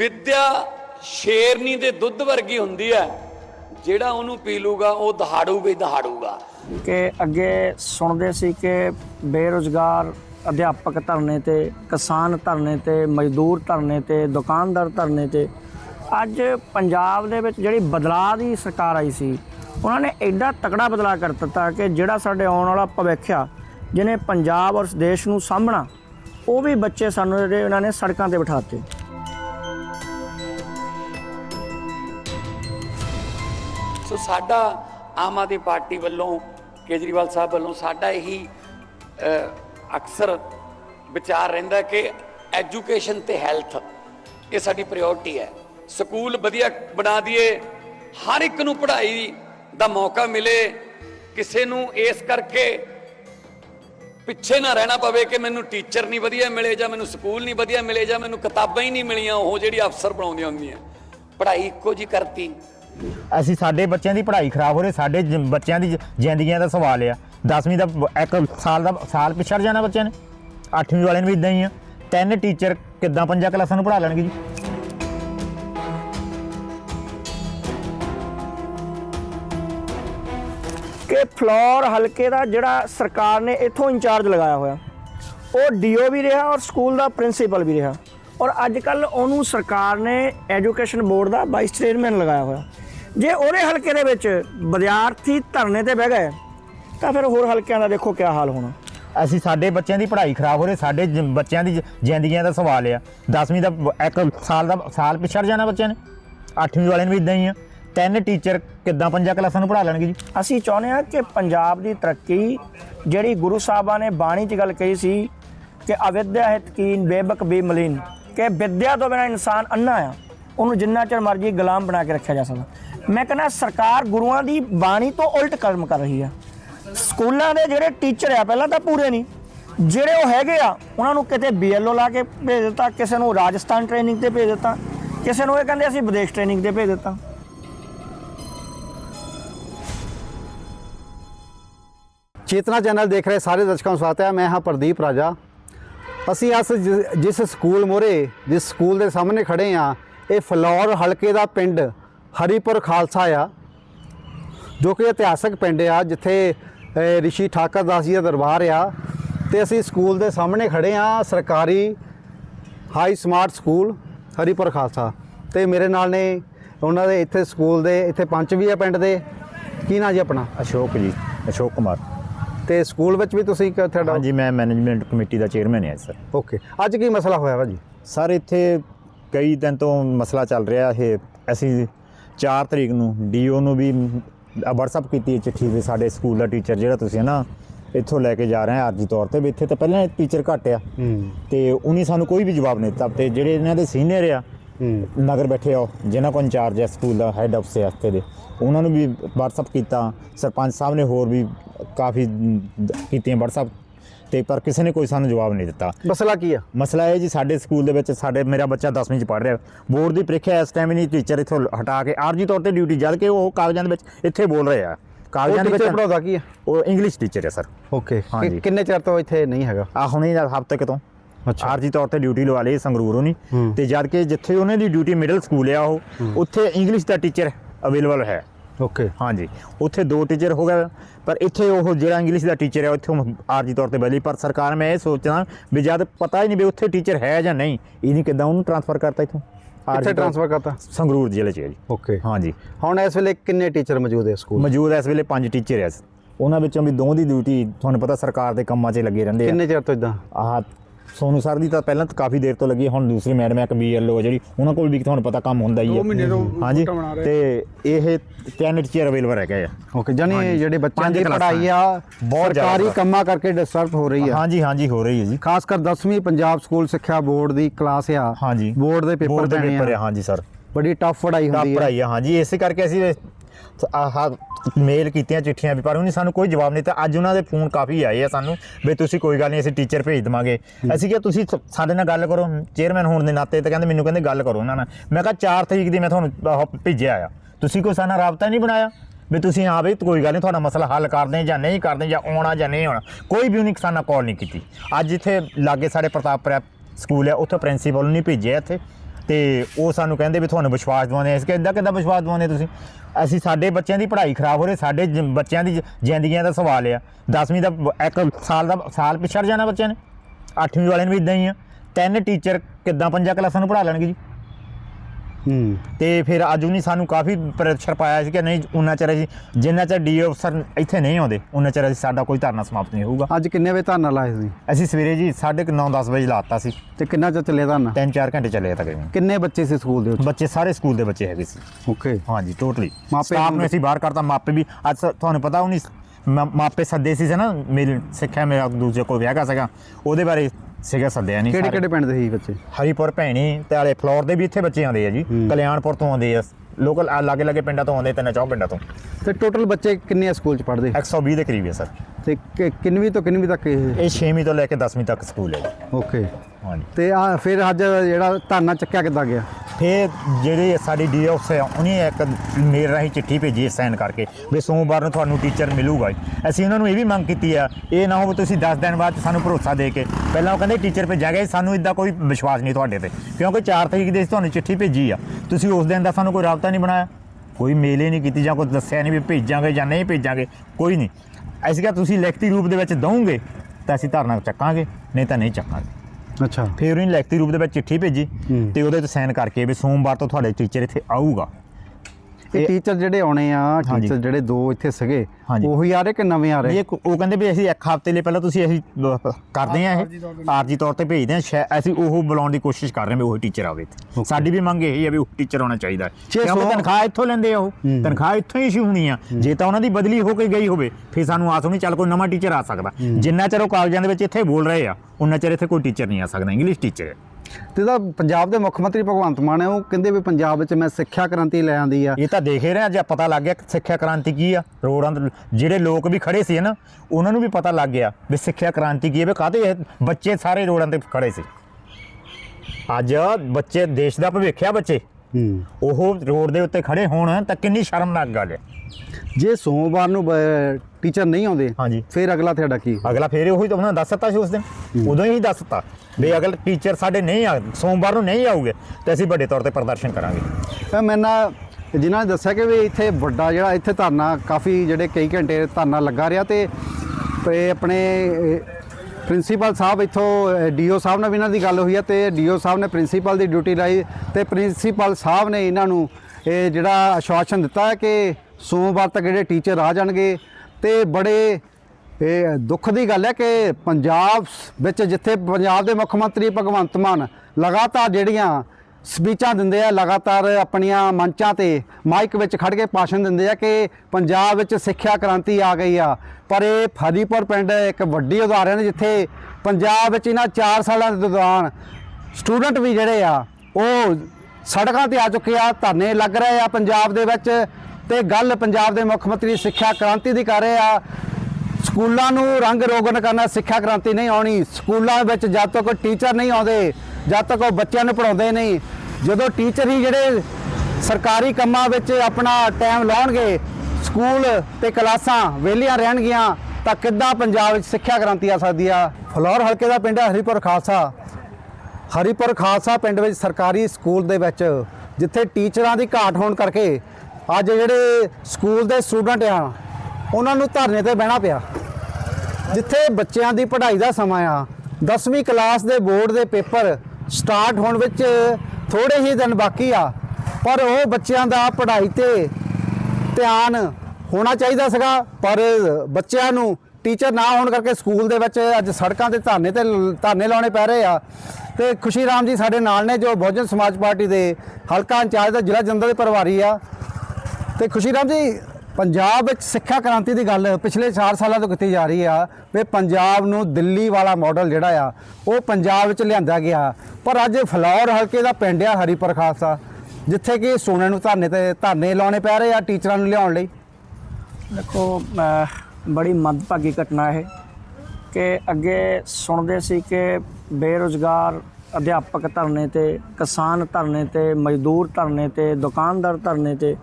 ਵਿੱਦਿਆ ਸ਼ੇਰਨੀ ਦੇ ਦੁੱਧ ਵਰਗੀ ਹੁੰਦੀ ਹੈ। ਜਿਹੜਾ ਉਹਨੂੰ ਪੀ ਲੂਗਾ ਉਹ ਦਹਾੜੂਗਾ ਹੀ ਦਹਾੜੂਗਾ। ਕਿ ਅੱਗੇ ਸੁਣਦੇ ਸੀ ਕਿ ਬੇਰੁਜ਼ਗਾਰ ਅਧਿਆਪਕ ਧਰਨੇ ਤੇ, ਕਿਸਾਨ ਧਰਨੇ ਤੇ, ਮਜ਼ਦੂਰ ਧਰਨੇ ਤੇ, ਦੁਕਾਨਦਾਰ ਧਰਨੇ ਤੇ, ਅੱਜ ਪੰਜਾਬ ਦੇ ਵਿੱਚ ਜਿਹੜੀ ਬਦਲਾਅ ਦੀ ਸਰਕਾਰ ਆਈ ਸੀ, ਉਹਨਾਂ ਨੇ ਐਡਾ ਤਕੜਾ ਬਦਲਾਅ ਕਰ ਦਿੱਤਾ ਕਿ ਜਿਹੜਾ ਸਾਡੇ ਆਉਣ ਵਾਲਾ ਭਵਿੱਖ ਆ, ਜਿਹਨੇ ਪੰਜਾਬ ਔਰ ਦੇਸ਼ ਨੂੰ ਸਾਂਭਣਾ, ਉਹ ਵੀ ਬੱਚੇ ਸਾਨੂੰ ਜਿਹੜੇ ਉਹਨਾਂ ਨੇ ਸੜਕਾਂ ਤੇ ਬਿਠਾਤੇ ਸੋ ਸਾਡਾ ਆਮ ਆਦਮੀ ਪਾਰਟੀ ਵੱਲੋਂ, ਕੇਜਰੀਵਾਲ ਸਾਹਿਬ ਵੱਲੋਂ ਸਾਡਾ ਇਹੀ ਅਕਸਰ ਵਿਚਾਰ ਰਹਿੰਦਾ ਕਿ ਐਜੂਕੇਸ਼ਨ ਤੇ ਹੈਲਥ, ਇਹ ਸਾਡੀ ਪ੍ਰਾਇੋਰਟੀ ਹੈ। ਸਕੂਲ ਵਧੀਆ ਬਣਾ ਦਈਏ, ਹਰ ਇੱਕ ਨੂੰ ਪੜ੍ਹਾਈ ਦਾ ਮੌਕਾ ਮਿਲੇ, ਕਿਸੇ ਨੂੰ ਇਸ ਕਰਕੇ ਪਿੱਛੇ ਨਾ ਰਹਿਣਾ ਪਵੇ ਕਿ ਮੈਨੂੰ ਟੀਚਰ ਨਹੀਂ ਵਧੀਆ ਮਿਲੇ ਜਾਂ ਮੈਨੂੰ ਸਕੂਲ ਨਹੀਂ ਵਧੀਆ ਮਿਲੇ ਜਾਂ ਮੈਨੂੰ ਕਿਤਾਬਾਂ ਹੀ ਨਹੀਂ ਮਿਲੀਆਂ, ਉਹ ਜਿਹੜੀ ਅਫਸਰ ਬਣਾਉਂਦੀਆਂ ਹੁੰਦੀਆਂ। ਪੜ੍ਹਾਈ ਇੱਕੋ ਜੀ ਕਰਤੀ। ਅਸੀਂ ਸਾਡੇ ਬੱਚਿਆਂ ਦੀ ਪੜ੍ਹਾਈ ਖਰਾਬ ਹੋ ਰਹੀ, ਸਾਡੇ ਜ- ਬੱਚਿਆਂ ਦੀ ਜ- ਜ਼ਿੰਦਗੀਆਂ ਦਾ ਸਵਾਲ ਆ। 10ਵੀਂ ਦਾ ਬ- ਇੱਕ ਸਾਲ ਦਾ ਸਾਲ ਪਿਛੜ ਜਾਣਾ ਬੱਚਿਆਂ ਨੇ। 8ਵੀਂ ਵਾਲਿਆਂ ਨੂੰ ਵੀ ਇਦਾਂ ਹੀ ਆ। ਤਿੰਨ ਟੀਚਰ ਕਿੱਦਾਂ ਪੰਜਾਂ ਕਲਾਸਾਂ ਨੂੰ ਪੜ੍ਹਾ ਲੈਣਗੇ ਜੀ? ਕਿ ਫਲੋਰ ਹਲਕੇ ਦਾ ਜਿਹੜਾ ਸਰਕਾਰ ਨੇ ਇੱਥੋਂ ਇੰਚਾਰਜ ਲਗਾਇਆ ਹੋਇਆ, ਉਹ ਡੀਓ ਵੀ ਰਿਹਾ ਔਰ ਸਕੂਲ ਦਾ ਪ੍ਰਿੰਸੀਪਲ ਵੀ ਰਿਹਾ। ਔਰ ਅੱਜ ਕੱਲ ਉਹਨੂੰ ਸਰਕਾਰ ਨੇ ਐਜੂਕੇਸ਼ਨ ਬੋਰਡ ਦਾ ਵਾਈਸ ਚੇਅਰਮੈਨ ਲਗਾਇਆ ਹੋਇਆ। ਜੇ ਉਹਦੇ ਹਲਕੇ ਦੇ ਵਿੱਚ ਵਿਦਿਆਰਥੀ ਧਰਨੇ ਤੇ ਬਹਿ ਗਏ ਤਾਂ ਫਿਰ ਹੋਰ ਹਲਕਿਆਂ ਦਾ ਦੇਖੋ ਕੀ ਹਾਲ ਹੋਣਾ। ਅਸੀਂ ਸਾਡੇ ਬੱਚਿਆਂ ਦੀ ਪੜ੍ਹਾਈ ਖਰਾਬ ਹੋ ਰਹੀ ਸਾਡੇ ਜ- ਬੱਚਿਆਂ ਦੀ ਜ- ਜ਼ਿੰਦਗੀਆਂ ਦਾ ਸਵਾਲ ਆ। 10ਵੀਂ ਦਾ ਬ- ਇੱਕ ਸਾਲ ਦਾ ਸਾਲ ਪਿਛੜ ਜਾਣਾ ਬੱਚਿਆਂ ਨੇ। 8ਵੀਂ ਵਾਲਿਆਂ ਨੂੰ ਵੀ ਇਦਾਂ ਹੀ ਆ। ਤਿੰਨ ਟੀਚਰ ਕਿੱਦਾਂ ਪੰਜਾਂ ਕਲਾਸਾਂ ਨੂੰ ਪੜ੍ਹਾ ਲੈਣਗੇ ਜੀ? ਅਸੀਂ ਚਾਹੁੰਦੇ ਹਾਂ ਕਿ ਪੰਜਾਬ ਦੀ ਤਰੱਕੀ ਜਿਹੜੀ ਗੁਰੂ ਸਾਹਿਬਾਂ ਨੇ ਬਾਣੀ 'ਚ ਗੱਲ ਕਹੀ ਸੀ ਕਿ ਅਵਿਦਿਆ ਹਿਤਕੀਨ ਬੇਬਕ ਬੇ ਮਲੀਨ ਕਿ ਵਿਦਿਆ ਤੋਂ ਬਿਨਾਂ ਇਨਸਾਨ ਅੰਨਾ ਆ। ਉਹਨੂੰ ਜਿੰਨਾ ਚਿਰ ਮਰਜ਼ੀ ਗੁਲਾਮ ਬਣਾ ਕੇ ਰੱਖਿਆ ਜਾ ਸਕਦਾ। ਮੈਂ ਕਹਿੰਦਾ ਸਰਕਾਰ ਗੁਰੂਆਂ ਦੀ ਬਾਣੀ ਤੋਂ ਉਲਟ ਕਰਮ ਕਰ ਰਹੀ ਆ। ਸਕੂਲਾਂ ਦੇ ਜਿਹੜੇ ਟੀਚਰ ਆ, ਪਹਿਲਾਂ ਤਾਂ ਪੂਰੇ ਨਹੀਂ। ਜਿਹੜੇ ਉਹ ਹੈਗੇ ਆ, ਉਹਨਾਂ ਨੂੰ ਕਿਤੇ ਬੀਐਲਓ ਲਾ ਕੇ ਭੇਜ ਦਿੱਤਾ, ਕਿਸੇ ਨੂੰ ਰਾਜਸਥਾਨ ਟ੍ਰੇਨਿੰਗ ਤੇ ਭੇਜ ਦਿੱਤਾ, ਕਿਸੇ ਨੂੰ ਇਹ ਕਹਿੰਦੇ ਅਸੀਂ ਵਿਦੇਸ਼ ਟ੍ਰੇਨਿੰਗ ਤੇ ਭੇਜ ਦਿੱਤਾ। ਚੇਤਨਾ ਚੈਨਲ ਦੇਖ ਰਹੇ ਸਾਰੇ ਦਰਸ਼ਕਾਂ ਨੂੰ ਸਵਾਗਤ ਹੈ। ਮੈਂ ਹਾਂ ਪ੍ਰਦੀਪ ਰਾਜਾ। ਅਸੀਂ ਅੱਜ ਜਿਸ ਸਕੂਲ ਮੋਰੇ, ਜਿਸ ਸਕੂਲ ਦੇ ਸਾਹਮਣੇ ਖੜੇ ਆ ਇਹ ਫਲੌਰ ਹਲਕੇ ਦਾ ਪਿੰਡ ਹਰੀਪੁਰ ਖਾਲਸਾ ਆ ਜੋ ਕਿ ਇਤਿਹਾਸਕ ਪਿੰਡ ਆ ਜਿੱਥੇ ਰਿਸ਼ੀ ਠਾਕਰ ਦਾਸ ਜੀ ਦਾ ਦਰਬਾਰ ਆ। ਤੇ ਅਸੀਂ ਸਕੂਲ ਦੇ ਸਾਹਮਣੇ ਖੜੇ ਆ ਸਰਕਾਰੀ high smart school Haripur Khalsa. ਤੇ ਮੇਰੇ ਨਾਲ ਨੇ ਉਹਨਾਂ ਦੇ ਇੱਥੇ ਸਕੂਲ ਦੇ ਇੱਥੇ ਪੰਚ ਵੀ ਆ ਪਿੰਡ ਦੇ। ਕੀ ਨਾਂ ਜੀ ਆਪਣਾ? ਅਸ਼ੋਕ ਜੀ ਅਸ਼ੋਕ ਕੁਮਾਰ। ਤੇ ਸਕੂਲ ਵਿੱਚ ਵੀ ਤੁਸੀਂ ਤੁਹਾਡਾ ਹਾਂਜੀ ਮੈਂ ਮੈਨੇਜਮੈਂਟ ਕਮੇਟੀ ਦਾ ਚੇਅਰਮੈਨ ਹਾਂ ਸਰ। ਓਕੇ। ਅੱਜ ਕੀ ਮਸਲਾ ਹੋਇਆ ਵਾ ਜੀ? ਸਰ ਇੱਥੇ ਕਈ ਦਿਨ ਤੋਂ ਮਸਲਾ ਚੱਲ ਰਿਹਾ ਇਹ ਅਸੀਂ 4 ਤਰੀਕ ਨੂੰ ਡੀਓ ਨੂੰ ਵੀ WhatsApp ਕੀਤੀ ਹੈ ਚਿੱਠੀ ਵੀ ਸਾਡੇ ਸਕੂਲ ਦਾ ਟੀਚਰ ਜਿਹੜਾ ਤੁਸੀਂ ਨਾ ਇੱਥੋਂ ਲੈ ਕੇ ਜਾ ਰਹੇ ਆ ਆਰਜੀ ਤੌਰ ਤੇ ਵੀ ਇੱਥੇ ਤਾਂ ਪਹਿਲਾਂ ਟੀਚਰ ਘੱਟ ਆ। ਤੇ ਉਹਨੇ ਸਾਨੂੰ ਕੋਈ ਵੀ ਜਵਾਬ ਨਹੀਂ ਦਿੱਤਾ। ਤੇ ਜਿਹੜੇ ਇਹਨਾਂ ਦੇ ਸੀਨੀਅਰ ਆ ਨਗਰ ਬੈਠੇ ਆ ਜਿਨ੍ਹਾਂ ਕੋਲ ਇੰਚਾਰਜ ਹੈ ਸਕੂਲ ਦਾ ਹੈੱਡ ਆਫ ਸੇ ਦੇ ਉਹਨਾਂ ਨੂੰ ਵੀ WhatsApp ਕੀਤਾ। ਸਰਪੰਚ ਸਾਹਿਬ ਨੇ ਹੋਰ ਵੀ ਕਾਫੀ ਕੀਤੀਆਂ WhatsApp ਤੇ ਪਰ ਕਿਸੇ ਨੇ ਕੋਈ ਸਾਨੂੰ ਜਵਾਬ ਨਹੀਂ ਦਿੱਤਾ। ਮਸਲਾ ਕੀ ਆ? ਮਸਲਾ ਇਹ ਜੀ ਸਾਡੇ ਸਕੂਲ ਦੇ ਵਿੱਚ ਸਾਡੇ ਮੇਰਾ ਬੱਚਾ 10ਵੀਂ ਚ ਪੜ੍ਹ ਰਿਹਾ। ਬੋਰਡ ਦੀ ਪ੍ਰੀਖਿਆ ਇਸ ਟਾਈਮ ਨਹੀਂ ਟੀਚਰ ਇੱਥੋਂ ਹਟਾ ਕੇ ਆਰਜੀ ਤੌਰ ਤੇ ਡਿਊਟੀ ਜਦ ਕਿ ਉਹ ਕਾਗਜ਼ਾਂ ਦੇ ਵਿੱਚ ਇੱਥੇ ਬੋਲ ਰਹੇ ਆ। ਕਾਗਜ਼ਾਂ ਦੇ ਵਿੱਚ ਪੜਾਉਂਦਾ ਕੀ ਆ? ਉਹ ਇੰਗਲਿਸ਼ ਟੀਚਰ ਹੈ ਸਰ ਓਕੇ ਹਾਂਜੀ। ਕਿੰਨੇ ਚਿਰ ਤੋਂ ਇੱਥੇ ਨਹੀਂ ਹੈਗਾ? ਆ ਹੁਣੇ ਦਾ ਹਫ਼ਤੇ ਕੁ ਤੋਂ। ਅੱਛਾ। ਆਰਜੀ ਤੌਰ ਤੇ ਡਿਊਟੀ ਲਵਾ ਲਈ ਸੰਗਰੂਰ ਉਹਨੀ ਹੂੰ। ਤੇ ਜਦ ਕਿ ਜਿੱਥੇ ਉਹਨਾਂ ਦੀ ਡਿਊਟੀ ਮਿਡਲ ਸਕੂਲ ਆ ਉਹ ਉੱਥੇ ਇੰਗਲਿਸ਼ ਦਾ ਟੀਚਰ ਅਵੇਲੇਬਲ ਹੈ। ਓਕੇ ਹਾਂਜੀ। ਉੱਥੇ ਦੋ ਟੀਚਰ ਹੋ ਗਏ ਪਰ ਇੱਥੇ ਉਹ ਜਿਹੜਾ ਇੰਗਲਿਸ਼ ਦਾ ਟੀਚਰ ਹੈ ਉੱਥੇ ਆਰਜੀ ਤੌਰ ਤੇ ਬਦਲੀ ਪਰ ਸਰਕਾਰ ਮੈਂ ਇਹ ਸੋਚਦਾ ਵੀ ਜਦ ਪਤਾ ਹੀ ਨਹੀਂ ਵੀ ਉੱਥੇ ਟੀਚਰ ਹੈ ਜਾਂ ਨਹੀਂ ਇਹ ਨਹੀਂ ਕਿਦਾਂ ਉਹਨੂੰ ਟ੍ਰਾਂਸਫਰ ਕਰਤਾ ਇੱਥੋਂ? ਕਿੱਥੇ ਟ੍ਰਾਂਸਫਰ ਕਰਤਾ? ਸੰਗਰੂਰ ਜ਼ਿਲ੍ਹੇ 'ਚ ਹੈ ਜੀ। ਓਕੇ ਹਾਂਜੀ। ਹੁਣ ਇਸ ਵੇਲੇ ਕਿੰਨੇ ਟੀਚਰ ਮੌਜੂਦ ਹੈ ਸਕੂਲ ਮੌਜੂਦ ਇਸ ਵੇਲੇ ਪੰਜ ਟੀਚਰ ਐ ਉਹਨਾਂ ਵਿੱਚੋਂ ਵੀ ਦੋ ਦੀ ਡਿਊਟੀ ਤੁਹਾਨੂੰ ਪਤਾ ਸਰਕਾਰ ਦੇ ਕੰਮਾਂ 'ਚ ਲੱਗੇ ਰਹਿੰਦੇ ਆ। ਕਿੰਨੇ ਚਿਰ ਤੋਂ ਇਦਾਂ? ਆਹ ਸੋਨੂ ਸਰ ਦੀ ਤਾਂ ਪਹਿਲਾਂ ਤਾਂ ਕਾਫੀ ਦੇਰ ਤੋਂ ਲੱਗੀ ਹੈ, ਹੁਣ ਦੂਸਰੀ ਮੈਡਮ ਹੈ ਇੱਕ ਬੀਐਲਓ ਜਿਹੜੀ ਉਹਨਾਂ ਕੋਲ ਵੀ ਤੁਹਾਨੂੰ ਪਤਾ ਕੰਮ ਹੁੰਦਾ ਹੀ ਹੈ। ਹਾਂਜੀ ਤੇ ਇਹ ਤਿੰਨ ਟੀਚਰ ਅਵੇਲੇਬਲ ਹੈਗੇ ਆ। ਓਕੇ ਜਾਨੀ। ਜਿਹੜੇ ਬੱਚਿਆਂ ਪੰਜ ਦੀ ਕਲਾਸਾਂ। ਪੜ੍ਹਾਈ ਆ ਬਹੁਤ ਜ਼ਿਆਦਾ। ਸਰਕਾਰੀ ਕੰਮਾਂ ਕਰਕੇ ਡਿਸਟਰਬ ਹੋ ਰਹੀ ਆ ਹਾਂਜੀ ਹਾਂਜੀ ਹੋ ਰਹੀ ਹੈ ਜੀ। ਖਾਸ ਕਰ 10ਵੀਂ ਪੰਜਾਬ ਸਕੂਲ ਸਿੱਖਿਆ ਬੋਰਡ ਦੀ ਕਲਾਸ ਆ। ਹਾਂਜੀ। ਬੋਰਡ ਦੇ ਪੇਪਰ ਦੇ ਦੇਣੇ ਪੇਪਰ ਆ ਆ ਹਾਂਜੀ ਸਰ। ਬੜੀ ਟਫ ਪੜ੍ਹਾਈ ਹੁੰਦੀ ਹੈ। ਪੜਾਈ ਆ ਹਾਂਜੀ। ਇਸੇ ਕਰਕੇ ਅਸੀਂ ਆਹ ਮੇਲ ਕੀਤੀਆਂ ਚਿੱਠੀਆਂ ਵੀ ਪਰ ਉਹਨੇ ਸਾਨੂੰ ਕੋਈ ਜਵਾਬ ਨਹੀਂ ਦਿੱਤਾ ਅੱਜ ਉਹਨਾਂ ਦੇ ਫੋਨ ਕਾਫੀ ਆਏ ਆ ਸਾਨੂੰ ਵੀ ਤੁਸੀਂ ਕੋਈ ਗੱਲ ਨਹੀਂ ਅਸੀਂ ਟੀਚਰ ਭੇਜ ਦਵਾਂਗੇ। ਅਸੀਂ ਕਿਹਾ ਤੁਸੀਂ ਸ- ਸਾਡੇ ਨਾਲ ਗੱਲ ਕਰੋ ਚੇਅਰਮੈਨ ਹੋਣ ਦੇ ਨਾਤੇ ਤੇ ਕਹਿੰਦੇ ਮੈਨੂੰ ਕਹਿੰਦੇ ਗੱਲ ਕਰੋ ਉਹਨਾਂ ਨਾਲ। ਮੈਂ ਕਿਹਾ 4 ਤਰੀਕ ਦੀ ਮੈਂ ਤੁਹਾਨੂੰ ਆਹ ਭੇਜਿਆ ਆ। ਤੁਸੀਂ ਕੋਈ ਸਾਡੇ ਰਾਬਤਾ ਨਹੀਂ ਬਣਾਇਆ ਵੀ ਤੁਸੀਂ ਹਾਂ ਵੀ ਕੋਈ ਗੱਲ ਨਹੀਂ ਤੁਹਾਡਾ ਮਸਲਾ ਹੱਲ ਕਰਦੇ ਜਾਂ ਨਹੀਂ ਕਰਦੇ ਜਾਂ ਆਉਣਾ ਜਾਂ ਨਹੀਂ ਆਉਣਾ। ਕੋਈ ਵੀ ਉਹਨੇ ਸਾਡੇ ਨਾਲ ਕਾਲ ਨਹੀਂ ਕੀਤੀ। ਅੱਜ ਇੱਥੇ ਲਾਗੇ ਸਾਡੇ ਪ੍ਰਤਾਪ ਪ੍ਰੈਪ ਸਕੂਲ ਹੈ ਉੱਥੇ ਪ੍ਰਿੰਸੀਪਲ ਨਹੀਂ ਭੇਜਿਆ ਇੱਥੇ। ਤੇ ਉਹ ਸਾਨੂੰ ਕਹਿੰਦੇ ਵੀ ਤੁਹਾਨੂੰ ਵਿਸ਼ਵਾਸ ਦਿਵਾਉਂਦੇ ਆ। ਇਸ ਕਿ ਇਦਾਂ ਕਿੱਦਾਂ ਵਿਸ਼ਵਾਸ ਦਿਵਾਉਂਦੇ ਤੁਸੀਂ? ਅਸੀਂ ਸਾਡੇ ਬੱਚਿਆਂ ਦੀ ਪੜ੍ਹਾਈ ਖਰਾਬ ਹੋ ਰਹੀ, ਸਾਡੇ ਜ- ਬੱਚਿਆਂ ਦੀ ਜ- ਜ਼ਿੰਦਗੀਆਂ ਦਾ ਸਵਾਲ ਆ। 10ਵੀਂ ਦਾ ਬ- ਇੱਕ ਸਾਲ ਦਾ ਸਾਲ ਪਿਛੜ ਜਾਣਾ ਬੱਚਿਆਂ ਨੇ। 8ਵੀਂ ਵਾਲਿਆਂ ਨੂੰ ਵੀ ਇਦਾਂ ਹੀ ਆ। ਤਿੰਨ ਟੀਚਰ ਕਿੱਦਾਂ ਪੰਜਾਂ ਕਲਾਸਾਂ ਨੂੰ ਪੜ੍ਹਾ ਲੈਣਗੇ ਜੀ? ਹੂੰ। ਤੇ ਫਿਰ ਅੱਜ ਉਹਨੇ ਸਾਨੂੰ ਕਾਫੀ ਪ੍ਰੈਸ਼ਰ ਪਾਇਆ ਸੀ ਕਿ ਨਹੀਂ ਉਹਨਾਂ ਚਿਰ ਅਸੀਂ ਜਿੰਨਾ ਚਿਰ ਡੀਓ ਅਫਸਰ ਇੱਥੇ ਨਹੀਂ ਆਉਂਦੇ ਉਹਨਾਂ ਚਿਰ ਅਸੀਂ ਸਾਡਾ ਕੋਈ ਧਰਨਾ ਸਮਾਪਤ ਨਹੀਂ ਹੋਊਗਾ। ਅੱਜ ਕਿੰਨੇ ਵਜੇ ਧਰਨਾ ਲਾਇਆ ਸੀ ਅਸੀਂ ਸਵੇਰੇ ਜੀ 9:30 10 ਵਜੇ ਲਾਤਾ ਸੀ। ਤੇ ਕਿੰਨਾ ਚਿਰ ਚੱਲਿਆ ਧਰਨਾ? 3-4 ਘੰਟੇ ਚੱਲੇ ਤਕਰੀਬਨ। ਕਿੰਨੇ ਬੱਚੇ ਸੀ ਸਕੂਲ ਦੇ ਵਿੱਚ? ਬੱਚੇ ਸਾਰੇ ਸਕੂਲ ਦੇ ਬੱਚੇ ਹੈਗੇ ਸੀ। ਓਕੇ। ਹਾਂਜੀ ਟੋਟਲੀ ਮਾਪੇ ਸਟਾਫ ਨੂੰ ਅਸੀਂ ਬਾਹਰ ਕਰਤਾ ਮਾਪੇ ਵੀ ਅੱਜ ਤੁਹਾਨੂੰ ਪਤਾ ਉਹਨੀ ਮਾਪੇ ਸੱਦੇ ਸੀ ਨਾ ਮੇਰੀ ਸਿੱਖਿਆ ਮੇਰਾ ਦੂਜੇ ਕੋਲ ਵਿਆਹ ਸੀਗਾ ਉਹਦੇ ਬਾਰੇ ਸੀਗਾ ਸੱਦਿਆ ਨਹੀਂ ਕਿਹੜੇ। ਕਿਹੜੇ ਪਿੰਡ ਦੇ ਸੀ ਬੱਚੇ? ਹਰੀਪੁਰ ਭੈਣੀ ਤੇ ਵਾਲੇ ਫਲੋਰ ਦੇ ਵੀ ਇੱਥੇ ਬੱਚੇ ਆਉਂਦੇ ਆ ਜੀ। ਕਲਿਆਣਪੁਰ ਤੋਂ ਆਉਂਦੇ ਆ। ਲੋਕਲ ਲਾਗੇ ਲਾਗੇ ਪਿੰਡਾਂ ਤੋਂ ਆਉਂਦੇ ਤਿੰਨ ਚੌ ਪਿੰਡਾਂ ਤੋਂ। ਤੇ ਟੋਟਲ ਬੱਚੇ ਕਿੰਨੇ ਆ ਸਕੂਲ ਚ ਪੜ੍ਹਦੇ? 120 ਦੇ ਕਰੀਬ ਹੈ ਸਰ। ਤੇ ਕਿੰਨਵੀਂ ਤੋਂ ਕਿੰਨਵੀਂ ਤੱਕ ਇਹ? ਇਹ 6ਵੀਂ ਤੋਂ ਲੈ ਕੇ 10ਵੀਂ ਤੱਕ ਸਕੂਲ ਹੈ। ਓਕੇ। ਹਾਂਜੀ। ਤੇ ਆ ਫਿਰ ਅੱਜ ਜਿਹੜਾ ਧਰਨਾ ਚੱਕਿਆ ਕਿੱਦਾਂ ਗਿਆ? ਫਿਰ ਜਿਹੜੇ ਸਾਡੀ ਡੀਓ ਸੇ ਉਹਨੇ ਇੱਕ ਮੇਲ ਰਾਹੀਂ ਚਿੱਠੀ ਭੇਜੀ ਸਾਈਨ ਕਰਕੇ ਵੀ ਸੋਮਵਾਰ ਨੂੰ ਤੁਹਾਨੂੰ ਟੀਚਰ ਮਿਲੂਗਾ ਹੀ। ਅਸੀਂ ਉਹਨਾਂ ਨੂੰ ਇਹ ਵੀ ਮੰਗ ਕੀਤੀ ਆ, ਇਹ ਨਾ ਹੋਵੇ ਤੁਸੀਂ 10 ਦਿਨ ਬਾਅਦ ਸਾਨੂੰ ਭਰੋਸਾ ਦੇ ਕੇ, ਪਹਿਲਾਂ ਉਹ ਕਹਿੰਦੇ ਟੀਚਰ ਭੇਜਾਂਗੇ ਸਾਨੂੰ ਇਦਾਂ ਕੋਈ ਵਿਸ਼ਵਾਸ ਨਹੀਂ ਤੁਹਾਡੇ ਤੇ, ਕਿਉਂਕਿ 4 ਤਰੀਕ ਦੇ ਅਸੀਂ ਤੁਹਾਨੂੰ ਚਿੱਠੀ ਭੇਜੀ ਆ। ਤੁਸੀਂ ਉਸ ਦਿਨ ਦਾ ਸਾਨੂੰ ਕੋਈ ਰਾਬਤਾ ਨਹੀਂ ਬਣਾਇਆ, ਕੋਈ ਮੇਲ ਹੀ ਨਹੀਂ ਕੀਤੀ ਜਾਂ ਕੋਈ ਦੱਸਿਆ ਨਹੀਂ ਵੀ ਭੇਜਾਂਗੇ ਜਾਂ ਨਹੀਂ ਭੇਜਾਂਗੇ, ਕੋਈ ਨਹੀਂ। ਅਸੀਂ ਕਿਹਾ ਤੁਸੀਂ ਲਿਖਤੀ ਰੂਪ ਦੇ ਵਿੱਚ ਦਵੋਗੇ ਤਾਂ ਅਸੀਂ ਧਰਨਾ ਚੱਕਾਂਗੇ, ਨਹੀਂ ਤਾਂ ਨਹੀਂ ਚੱਕਾਂਗੇ। ਅੱਛਾ। ਫਿਰ ਉਹਨੇ ਲਿਖਤੀ ਰੂਪ ਦੇ ਵਿੱਚ ਚਿੱਠੀ ਭੇਜੀ। ਤੇ ਉਹਦੇ ਤੇ ਸਾਈਨ ਕਰਕੇ ਵੀ ਸੋਮਵਾਰ ਤੋਂ ਤੁਹਾਡੇ ਟੀਚਰ ਇੱਥੇ ਆਊਗਾ। ਇਹ ਟੀਚਰ ਜਿਹੜੇ ਆਉਣੇ ਆ। ਟੀਚਰ ਜਿਹੜੇ ਦੋ ਇੱਥੇ ਸੀਗੇ। ਉਹੀ ਆ ਰਹੇ ਕਿ ਨਵੇਂ ਆ ਰਹੇ? ਇਹ ਉਹ ਕਹਿੰਦੇ ਵੀ ਅਸੀਂ ਇੱਕ ਹਫ਼ਤੇ ਲਈ ਪਹਿਲਾਂ ਤੁਸੀਂ ਅਸੀਂ ਕਰਦੇ ਆ ਇਹ। ਆਰਜੀ ਤੌਰ ਤੇ ਭੇਜਦੇ ਆ ਅਸੀਂ ਉਹ ਬੁਲਾਉਣ ਦੀ ਕੋਸ਼ਿਸ਼ ਕਰ ਰਹੇ ਹਾਂ ਵੀ ਉਹ ਟੀਚਰ ਆਵੇ ਇੱਥੇ। ਸਾਡੀ ਵੀ ਮੰਗ ਇਹ ਹੈ ਵੀ ਉਹ ਟੀਚਰ ਆਉਣਾ ਚਾਹੀਦਾ ਕਿਉਂਕਿ ਤਨਖਾਹ ਇੱਥੋਂ ਲੈਂਦੇ ਆ ਉਹ। ਤਨਖਾਹ ਇੱਥੋਂ ਹੀ ਇਸ਼ੂ ਹੋਣੀ ਆ। ਜੇ ਤਾਂ ਉਹਨਾਂ ਦੀ ਬਦਲੀ ਹੋ ਕੇ ਗਈ ਹੋਵੇ ਫਿਰ ਸਾਨੂੰ ਆਸ ਹੋਣੀ ਚੱਲ ਕੋਈ ਨਵਾਂ ਟੀਚਰ ਆ ਸਕਦਾ। ਜਿੰਨਾ ਚਿਰ ਉਹ ਕਾਲਜਾਂ ਦੇ ਵਿੱਚ ਇੱਥੇ ਬੋਲ ਰਹੇ ਆ ਉਹਨਾਂ ਚਿਰ ਇੱਥੇ ਕੋਈ ਟੀਚਰ ਨਹੀਂ ਆ ਸਕਦਾ ਇੰਗਲਿਸ਼ ਟੀਚਰ ਤੇ ਦਾ ਪੰਜਾਬ ਦੇ ਮੁੱਖ ਮੰਤਰੀ ਭਗਵੰਤ ਮਾਨ ਹੈ ਉਹ ਕਹਿੰਦੇ ਵੀ ਪੰਜਾਬ ਵਿੱਚ ਮੈਂ ਸਿੱਖਿਆ ਕ੍ਰਾਂਤੀ ਲੈ ਆਂਦੀ ਆ। ਇਹ ਤਾਂ ਦੇਖ ਰਹੇ ਅੱਜ ਪਤਾ ਲੱਗ ਗਿਆ ਕਿ ਸਿੱਖਿਆ ਕ੍ਰਾਂਤੀ ਕੀ ਆ। ਰੋਡਾਂ ਜਿਹੜੇ ਲੋਕ ਵੀ ਖੜੇ ਸੀ ਨਾ ਉਹਨਾਂ ਨੂੰ ਵੀ ਪਤਾ ਲੱਗ ਗਿਆ ਵੀ ਸਿੱਖਿਆ ਕ੍ਰਾਂਤੀ ਕੀ ਹੈ ਵੀ ਕਾਹਦੇ ਬੱਚੇ ਸਾਰੇ ਰੋਡਾਂ ਤੇ ਖੜੇ ਸੀ? ਅੱਜ ਬੱਚੇ ਦੇਸ਼ ਦਾ ਭਵਿੱਖ ਆ ਬੱਚੇ। ਉਹ ਰੋਡ ਦੇ ਉੱਤੇ ਖੜੇ ਹੋਣ ਤਾਂ ਕਿੰਨੀ ਸ਼ਰਮਨਾਕ ਗੱਲ ਹੈ ਜੇ ਸੋਮਵਾਰ ਨੂੰ ਟੀਚਰ ਨਹੀਂ ਆਉਂਦੇ ਹਾਂਜੀ। ਫਿਰ ਅਗਲਾ ਤੁਹਾਡਾ ਕੀ ਅਗਲਾ ਫੇਰ ਉਹੀ ਤਾਂ ਉਹਨਾਂ ਦੱਸ ਦਿੱਤਾ ਸੀ ਉਸ ਦਿਨ। ਉਦੋਂ ਹੀ ਦੱਸ ਦਿੱਤਾ ਵੀ ਅਗਰ ਟੀਚਰ ਸਾਡੇ ਨਹੀਂ ਆ ਸੋਮਵਾਰ ਨੂੰ ਨਹੀਂ ਆਉਗੇ ਤੇ ਅਸੀਂ ਵੱਡੇ ਤੌਰ ਤੇ ਪ੍ਰਦਰਸ਼ਨ ਕਰਾਂਗੇ। ਮੈਂ ਨਾ ਜਿਨ੍ਹਾਂ ਨੇ ਦੱਸਿਆ ਕਿ ਵੀ ਇੱਥੇ ਵੱਡਾ ਜਿਹੜਾ ਇੱਥੇ ਧਰਨਾ ਕਾਫੀ ਜਿਹੜੇ ਕਈ ਘੰਟੇ ਧਰਨਾ ਲੱਗਾ ਰਿਹਾ ਤੇ ਤੇ ਆਪਣੇ ਪ੍ਰਿੰਸੀਪਲ ਸਾਹਿਬ ਇੱਥੋਂ ਡੀਓ ਸਾਹਿਬ ਨਾਲ ਵੀ ਇਹਨਾਂ ਦੀ ਗੱਲ ਹੋਈ ਹੈ ਤੇ ਡੀਓ ਸਾਹਿਬ ਨੇ ਪ੍ਰਿੰਸੀਪਲ ਦੀ ਡਿਊਟੀ ਲਾਈ ਤੇ ਪ੍ਰਿੰਸੀਪਲ ਸਾਹਿਬ ਨੇ ਇਹਨਾਂ ਨੂੰ ਇਹ ਜਿਹੜਾ ਆਸ਼ਵਾਸਨ ਦਿੱਤਾ ਹੈ ਕਿ ਸੋਮਵਾਰ ਤੱਕ ਜਿਹੜੇ ਟੀਚਰ ਆ ਜਾਣਗੇ ਤੇ ਬੜੇ, ਇਹ ਦੁੱਖ ਦੀ ਗੱਲ ਹੈ ਕਿ ਪੰਜਾਬ ਵਿੱਚ ਜਿੱਥੇ ਪੰਜਾਬ ਦੇ ਮੁੱਖ ਮੰਤਰੀ ਭਗਵੰਤ ਮਾਨ ਲਗਾਤਾਰ ਜਿਹੜੀਆਂ ਸਪੀਚਾਂ ਦਿੰਦੇ ਆ, ਲਗਾਤਾਰ ਆਪਣੀਆਂ ਮੰਚਾਂ ਤੇ ਮਾਈਕ ਵਿੱਚ ਖੜ ਕੇ ਭਾਸ਼ਣ ਦਿੰਦੇ ਆ ਕਿ ਪੰਜਾਬ ਵਿੱਚ ਸਿੱਖਿਆ ਕ੍ਰਾਂਤੀ ਆ ਗਈ ਆ। ਪਰ ਇਹ ਫਰੀਦਪੁਰ ਪਿੰਡ ਇੱਕ ਵੱਡੀ ਉਦਾਹਰਣ ਹੈ, ਜਿੱਥੇ ਪੰਜਾਬ ਵਿੱਚ ਇਹਨਾਂ 4 ਸਾਲਾਂ ਦੇ ਦੌਰਾਨ ਸਟੂਡੈਂਟ ਵੀ ਜਿਹੜੇ ਆ, ਉਹ ਸੜਕਾਂ ਤੇ ਆ ਚੁੱਕੇ ਆ, ਧਰਨੇ ਲੱਗ ਰਹੇ ਆ ਪੰਜਾਬ ਦੇ ਵਿੱਚ। ਤੇ ਗੱਲ ਪੰਜਾਬ ਦੇ ਮੁੱਖ ਮੰਤਰੀ ਸਿੱਖਿਆ ਕ੍ਰਾਂਤੀ ਦੀ ਕਰ ਰਹੇ ਆ। ਸਕੂਲਾਂ ਨੂੰ ਰੰਗ ਰੋਗਨ ਕਰਨਾ ਸਿੱਖਿਆ ਕ੍ਰਾਂਤੀ ਨਹੀਂ ਆਉਣੀ। ਸਕੂਲਾਂ ਵਿੱਚ ਜਦ ਤੱਕ ਟੀਚਰ ਨਹੀਂ ਆਉਂਦੇ, ਜਦ ਤੱਕ ਉਹ ਬੱਚਿਆਂ ਨੂੰ ਪੜਾਉਂਦੇ ਨਹੀਂ, ਜਦੋਂ ਟੀਚਰ ਹੀ ਜਿਹੜੇ ਸਰਕਾਰੀ ਕੰਮਾਂ ਵਿੱਚ ਆਪਣਾ ਟਾਈਮ ਲਾਉਣਗੇ, ਸਕੂਲ ਤੇ ਕਲਾਸਾਂ ਵਿਹਲੀਆਂ ਰਹਿਣਗੀਆਂ, ਤਾਂ ਕਿੱਦਾਂ ਪੰਜਾਬ ਵਿੱਚ ਸਿੱਖਿਆ ਕ੍ਰਾਂਤੀ ਆ ਸਕਦੀ ਆ? ਫਲੌਰ ਹਲਕੇ ਦਾ ਪਿੰਡ ਹੈ ਹਰੀਪੁਰ ਖਾਲਸਾ। ਹਰੀਪੁਰ ਖਾਲਸਾ ਪਿੰਡ ਵਿੱਚ ਸਰਕਾਰੀ ਸਕੂਲ ਦੇ ਵਿੱਚ, ਜਿੱਥੇ ਟੀਚਰਾਂ ਦੀ ਘਾਟ ਹੋਣ ਕਰਕੇ ਅੱਜ ਜਿਹੜੇ ਸਕੂਲ ਦੇ ਸਟੂਡੈਂਟ ਆ, ਉਹਨਾਂ ਨੂੰ ਧਰਨੇ ਤੇ ਬਹਿਣਾ ਪਿਆ। ਜਿੱਥੇ ਬੱਚਿਆਂ ਦੀ ਪੜ੍ਹਾਈ ਦਾ ਸਮਾਂ ਆ 10ਵੀਂ ਕਲਾਸ ਦੇ ਬੋਰਡ ਦੇ ਪੇਪਰ ਸਟਾਰਟ ਹੋਣ ਵਿੱਚ ਥੋੜੇ ਹੀ ਦਿਨ ਬਾਕੀ ਆ, ਪਰ ਉਹ ਬੱਚਿਆਂ ਦਾ ਪੜ੍ਹਾਈ ਤੇ ਧਿਆਨ ਹੋਣਾ ਚਾਹੀਦਾ ਸੀਗਾ, ਪਰ ਬੱਚਿਆਂ ਨੂੰ ਟੀਚਰ ਨਾ ਹੋਣ ਕਰਕੇ ਸਕੂਲ ਦੇ ਵਿੱਚ ਅੱਜ ਸੜਕਾਂ ਤੇ ਧਰਨੇ ਤੇ, ਧਰਨੇ ਲਾਉਣੇ ਪੈ ਰਹੇ ਆ। ਤੇ ਖੁਸ਼ੀ ਰਾਮ ਜੀ ਸਾਡੇ ਨਾਲ ਨੇ, ਜੋ ਬਹੁਜਨ ਸਮਾਜ ਪਾਰਟੀ ਦੇ ਹਲਕਾ ਇੰਚਾਰਜ ਦਾ ਜ਼ਿਲ੍ਹਾ ਜਨਰਲ ਦੇ ਪ੍ਰਭਾਰੀ ਆ ਤੇ ਖੁਸ਼ੀ ਰਾਮ ਜੀ, ਪੰਜਾਬ ਵਿੱਚ ਸਿੱਖਿਆ ਕ੍ਰਾਂਤੀ ਦੀ ਗੱਲ ਪਿਛਲੇ 4 ਸਾਲਾਂ ਤੋਂ ਕੀਤੀ ਜਾ ਰਹੀ ਆ ਵੀ ਪੰਜਾਬ ਨੂੰ ਦਿੱਲੀ ਵਾਲਾ ਮਾਡਲ ਜਿਹੜਾ ਆ, ਉਹ ਪੰਜਾਬ ਵਿੱਚ ਲਿਆਂਦਾ ਗਿਆ। ਪਰ ਅੱਜ ਫਲੌਰ ਹਲਕੇ ਦਾ ਪਿੰਡ ਆ ਹਰੀਪੁਰ ਖਾਲਸਾ, ਜਿੱਥੇ ਕਿ ਸੋਨੇ ਨੂੰ ਧਰਨੇ ਤੇ ਧਰਨੇ ਲਾਉਣੇ ਪੈ ਰਹੇ ਆ ਟੀਚਰਾਂ ਨੂੰ ਲਿਆਉਣ ਲਈ। ਦੇਖੋ ਬੜੀ ਮੰਦਭਾਗੀ ਘਟਨਾ ਇਹ ਕਿ ਅੱਗੇ ਸੁਣਦੇ ਸੀ ਕਿ ਬੇਰੁਜ਼ਗਾਰ ਅਧਿਆਪਕ ਧਰਨੇ ਤੇ, ਕਿਸਾਨ ਧਰਨੇ ਤੇ, ਮਜ਼ਦੂਰ ਧਰਨੇ ਤੇ, ਦੁਕਾਨਦਾਰ ਧਰਨੇ ਤੇ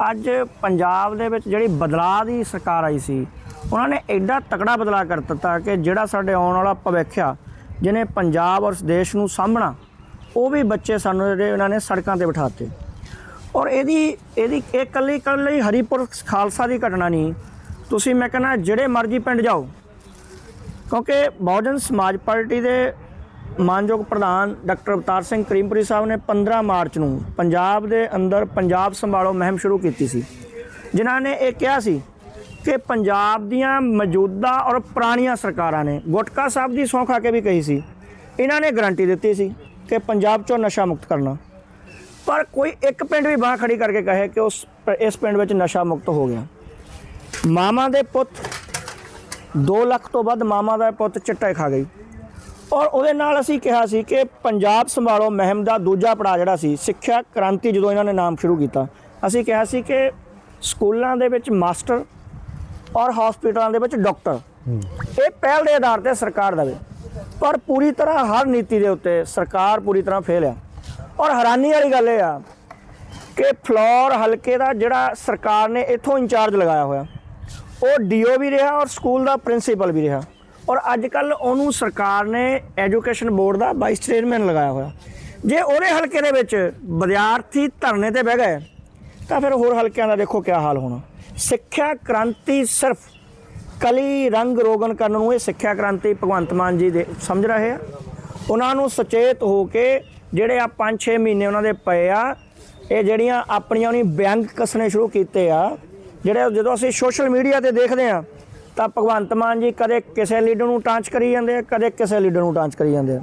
ਅੱਜ ਪੰਜਾਬ ਦੇ ਵਿੱਚ ਜਿਹੜੀ ਬਦਲਾਅ ਦੀ ਸਰਕਾਰ ਆਈ ਸੀ, ਉਹਨਾਂ ਨੇ ਐਡਾ ਤਕੜਾ ਬਦਲਾਅ ਕਰ ਦਿੱਤਾ ਕਿ ਜਿਹੜਾ ਸਾਡੇ ਆਉਣ ਵਾਲਾ ਭਵਿੱਖ ਆ, ਜਿਹਨੇ ਪੰਜਾਬ ਔਰ ਦੇਸ਼ ਨੂੰ ਸਾਂਭਣਾ, ਉਹ ਵੀ ਬੱਚੇ ਸਾਨੂੰ ਜਿਹੜੇ ਉਹਨਾਂ ਨੇ ਸੜਕਾਂ ਤੇ ਬਿਠਾਤੇ ਔਰ ਇਹਦੀ ਇਹਦੀ ਇਹ ਕੱਲੀ ਕੱਲੀ ਹਰੀਪੁਰ ਖਾਲਸਾ ਦੀ ਘਟਨਾ ਨਹੀਂ, ਤੁਸੀਂ ਮੈਂ ਕਹਿੰਦਾ ਜਿਹੜੇ ਮਰਜ਼ੀ ਪਿੰਡ ਜਾਓ, ਕਿਉਂਕਿ ਬਹੁਜਨ ਸਮਾਜ ਪਾਰਟੀ ਦੇ ਮਾਨਯੋਗ ਪ੍ਰਧਾਨ ਡਾਕਟਰ ਅਵਤਾਰ ਸਿੰਘ ਕਰੀਮਪੁਰੀ ਸਾਹਿਬ ਨੇ 15 ਮਾਰਚ ਨੂੰ ਪੰਜਾਬ ਦੇ ਅੰਦਰ ਪੰਜਾਬ ਸੰਭਾਲੋ ਮੁਹਿੰਮ ਸ਼ੁਰੂ ਕੀਤੀ ਸੀ। ਜਿਨ੍ਹਾਂ ਨੇ ਇਹ ਕਿਹਾ ਸੀ ਕਿ ਪੰਜਾਬ ਦੀਆਂ ਮੌਜੂਦਾ ਔਰ ਪੁਰਾਣੀਆਂ ਸਰਕਾਰਾਂ ਨੇ ਗੁਟਕਾ ਸਾਹਿਬ ਦੀ ਸੌਂ ਖਾ ਕੇ ਵੀ ਕਹੀ ਸੀ। ਇਹਨਾਂ ਨੇ ਗਾਰੰਟੀ ਦਿੱਤੀ ਸੀ ਕਿ ਪੰਜਾਬ ਚੋਂ ਨਸ਼ਾ ਮੁਕਤ ਕਰਨਾ। ਪਰ ਕੋਈ ਇੱਕ ਪਿੰਡ ਵੀ ਬਾਹ ਖੜੀ ਕਰਕੇ ਕਹੇ ਕਿ ਉਸ ਇਸ ਪਿੰਡ ਵਿੱਚ ਨਸ਼ਾ ਮੁਕਤ ਹੋ ਗਿਆ। ਮਾਮਾ ਦੇ ਪੁੱਤ 2 ਲੱਖ ਤੋਂ ਵੱਧ ਮਾਮਾ ਦਾ ਪੁੱਤ ਚਿੱਟਾ ਖਾ ਗਈ। ਔਰ ਉਹਦੇ ਨਾਲ ਅਸੀਂ ਕਿਹਾ ਸੀ ਕਿ ਪੰਜਾਬ ਸੰਭਾਲੋ ਮੁਹਿੰਮ ਦਾ ਦੂਜਾ ਪੜਾਅ ਜਿਹੜਾ ਸੀ ਸਿੱਖਿਆ ਕ੍ਰਾਂਤੀ ਜਦੋਂ ਇਹਨਾਂ ਨੇ ਨਾਮ ਸ਼ੁਰੂ ਕੀਤਾ। ਅਸੀਂ ਕਿਹਾ ਸੀ ਕਿ ਸਕੂਲਾਂ ਦੇ ਵਿੱਚ ਮਾਸਟਰ ਔਰ ਹਸਪੀਟਲਾਂ ਦੇ ਵਿੱਚ ਡਾਕਟਰ। ਇਹ ਪਹਿਲ ਦੇ ਆਧਾਰ ਤੇ ਸਰਕਾਰ ਦੇਵੇ ਪਰ ਪੂਰੀ ਤਰ੍ਹਾਂ ਹਰ ਨੀਤੀ ਦੇ ਉੱਤੇ ਸਰਕਾਰ ਪੂਰੀ ਤਰ੍ਹਾਂ ਫੇਲ ਆ। ਔਰ ਹੈਰਾਨੀ ਵਾਲੀ ਗੱਲ ਇਹ ਆ ਕਿ ਫਲੋਰ ਹਲਕੇ ਦਾ ਜਿਹੜਾ ਸਰਕਾਰ ਨੇ ਇੱਥੋਂ ਇੰਚਾਰਜ ਲਗਾਇਆ ਹੋਇਆ ਉਹ ਡੀਓ ਵੀ ਰਿਹਾ ਔਰ ਸਕੂਲ ਦਾ ਪ੍ਰਿੰਸੀਪਲ ਵੀ ਰਿਹਾ। ਔਰ ਅੱਜ ਕੱਲ ਉਹਨੂੰ ਸਰਕਾਰ ਨੇ ਐਜੂਕੇਸ਼ਨ ਬੋਰਡ ਦਾ ਵਾਈਸ ਚੇਅਰਮੈਨ ਲਗਾਇਆ ਹੋਇਆ। ਜੇ ਉਹਦੇ ਹਲਕੇ ਦੇ ਵਿੱਚ ਵਿਦਿਆਰਥੀ ਧਰਨੇ ਤੇ ਬਹਿ ਗਏ, ਤਾਂ ਫਿਰ ਹੋਰ ਹਲਕਿਆਂ ਦਾ ਦੇਖੋ ਕੀ ਹਾਲ ਹੋਣਾ। ਸਿੱਖਿਆ ਕ੍ਰਾਂਤੀ ਸਿਰਫ ਕਲੀ ਰੰਗ ਰੋਗਨ ਕਰਨ ਨੂੰ ਇਹ ਸਿੱਖਿਆ ਕ੍ਰਾਂਤੀ ਭਗਵੰਤ ਮਾਨ ਜੀ ਦੇ ਸਮਝ ਰਹੇ ਆ। ਉਹਨਾਂ ਨੂੰ ਸੁਚੇਤ ਹੋ ਕੇ ਜਿਹੜੇ ਆ 5-6 ਮਹੀਨੇ ਉਹਨਾਂ ਦੇ ਪਏ ਆ, ਇਹ ਜਿਹੜੀਆਂ ਆਪਣੀਆਂ ਉਹਨੀ ਵਿਅੰਗ ਕਸਣੇ ਸ਼ੁਰੂ ਕੀਤੇ ਆ, ਜਿਹੜੇ ਜਦੋਂ ਅਸੀਂ ਸੋਸ਼ਲ ਮੀਡੀਆ ਤੇ ਦੇਖਦੇ ਆ ਤਾਂ ਭਗਵੰਤ ਮਾਨ ਜੀ ਕਦੇ ਕਿਸੇ ਲੀਡਰ ਨੂੰ ਟਾਂਚ ਕਰੀ ਜਾਂਦੇ ਆ, ਕਦੇ ਕਿਸੇ ਲੀਡਰ ਨੂੰ ਟਾਂਚ ਕਰੀ ਜਾਂਦੇ ਆ।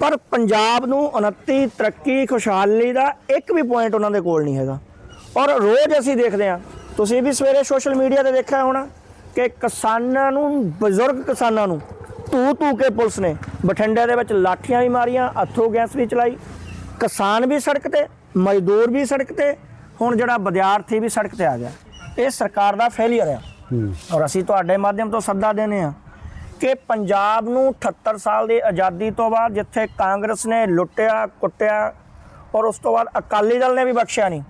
ਪਰ ਪੰਜਾਬ ਨੂੰ ਉન્નਤੀ ਤਰੱਕੀ ਖੁਸ਼ਹਾਲੀ ਦਾ ਇੱਕ ਵੀ ਪੁਆਇੰਟ ਉਹਨਾਂ ਦੇ ਕੋਲ ਨਹੀਂ ਹੈਗਾ। ਔਰ ਰੋਜ਼ ਅਸੀਂ ਦੇਖਦੇ ਆ ਤੁਸੀਂ ਵੀ ਸਵੇਰੇ ਸੋਸ਼ਲ ਮੀਡੀਆ ਤੇ ਦੇਖਿਆ ਹੋਣਾ ਕਿ ਕਿਸਾਨਾਂ ਨੂੰ, ਬਜ਼ੁਰਗ ਕਿਸਾਨਾਂ ਨੂੰ ਤੂ ਤੂ ਕੇ ਪੁਲਿਸ ਨੇ ਬਠਿੰਡੇ ਦੇ ਵਿੱਚ ਲਾਠੀਆਂ ਵੀ ਮਾਰੀਆਂ ਅਥਰੂ ਗੈਸ ਵੀ ਚਲਾਈ। ਕਿਸਾਨ ਵੀ ਸੜਕ ਤੇ, ਮਜ਼ਦੂਰ ਵੀ ਸੜਕ ਤੇ, ਹੁਣ ਜਿਹੜਾ ਵਿਦਿਆਰਥੀ ਵੀ ਸੜਕ ਤੇ ਆ ਗਿਆ। ਇਹ ਸਰਕਾਰ ਦਾ ਫੇਲਿਅਰ ਆ। ਔਰ ਅਸੀਂ ਤੁਹਾਡੇ ਮਾਧਿਅਮ ਤੋਂ ਸੱਦਾ ਦੇਨੇ ਆ ਕਿ ਪੰਜਾਬ ਨੂੰ 78 ਸਾਲ ਦੀ ਆਜ਼ਾਦੀ ਤੋਂ ਬਾਅਦ ਜਿੱਥੇ ਕਾਂਗਰਸ ਨੇ ਲੁੱਟਿਆ ਕੁੱਟਿਆ ਔਰ ਉਸ ਤੋਂ ਬਾਅਦ ਅਕਾਲੀ ਦਲ ਨੇ ਵੀ ਬਖਸ਼ਿਆ ਨਹੀਂ